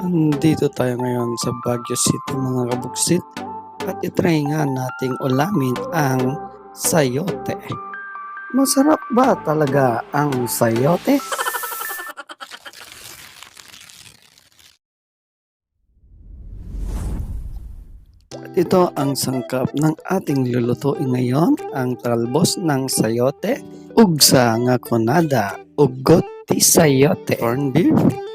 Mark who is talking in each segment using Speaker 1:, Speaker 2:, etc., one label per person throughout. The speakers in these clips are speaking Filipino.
Speaker 1: Andito tayo ngayon sa Baguio City mga kabuksit at itry nga nating ulamin ang sayote. Masarap ba talaga ang sayote? At ito ang sangkap ng ating lulutuin ngayon, ang talbos ng sayote, ugsa nga konada, ugot ti sayote, corned beef,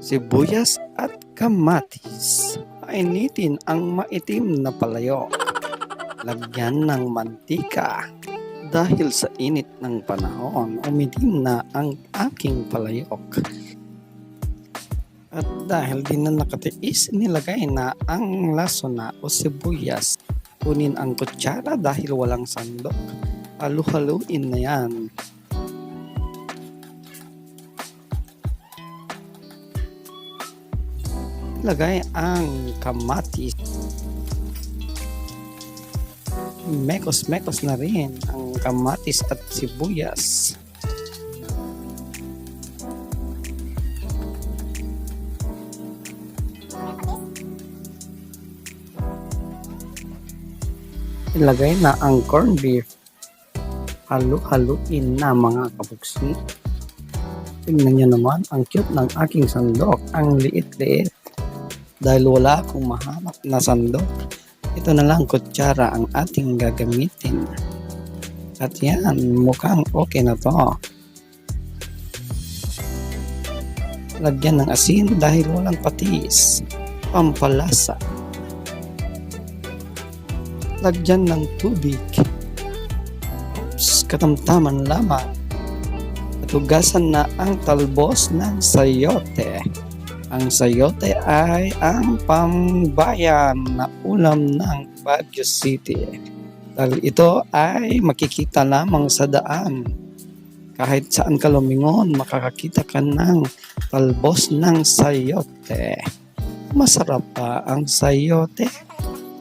Speaker 1: sibuyas at kamatis. Painitin ang maitim na palayok. Lagyan ng mantika. Dahil sa init ng panahon, umitim na ang aking palayok. At dahil din na nakatiis, nilagay na ang lasona o sibuyas. Kunin ang kutsara dahil walang sandok. Halu-haluin na yan. Lagay ang kamatis. Mekos-mekos na rin ang kamatis at sibuyas. Ilagay na ang corned beef. Halu-haluin na mga kapuksi. Tingnan nyo naman, ang cute ng aking sandok. Ang liit-liit. Dahil wala akong mahanap na sandok. Ito na lang kutsara ang ating gagamitin. At yan, mukhang okay na to. Lagyan ng asin dahil walang patis. Pampalasa. Lagyan ng tubig. Oops, katamtaman lamang. At hugasan na ang talbos ng sayote. Ang sayote ay ang pambayan na ulam ng Baguio City. Dahil ito ay makikita lamang sa daan. Kahit saan ka lumingon, makakakita ka ng talbos ng sayote. Masarap pa ang sayote.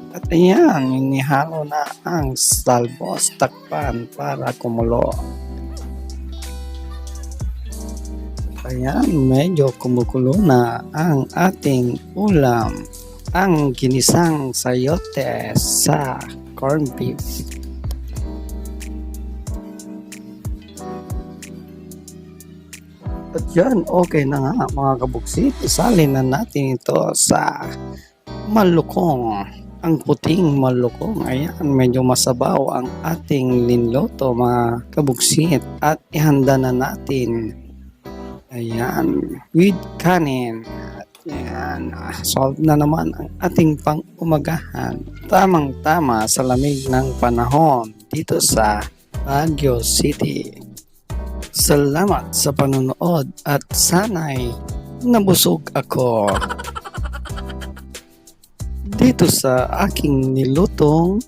Speaker 1: At ayan, inihalo na ang talbos takpan para kumulo. Ayan, medyo kumukulo na ang ating ulam. Ang ginisang sayote sa corned beef. At yan, okay na nga mga kabuksit. Isalin na natin ito sa malukong. Ang puting malukong. Ayan, medyo masabaw ang ating linloto mga kabuksit. At ihanda na natin Ayan, with kanin. At yan, solve na naman ang ating pang-umagahan. Tamang-tama sa lamig ng panahon dito sa Baguio City. Salamat sa panonood at sana'y nabusog ako. Dito sa aking nilutong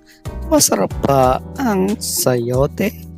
Speaker 1: masarap pa ang sayote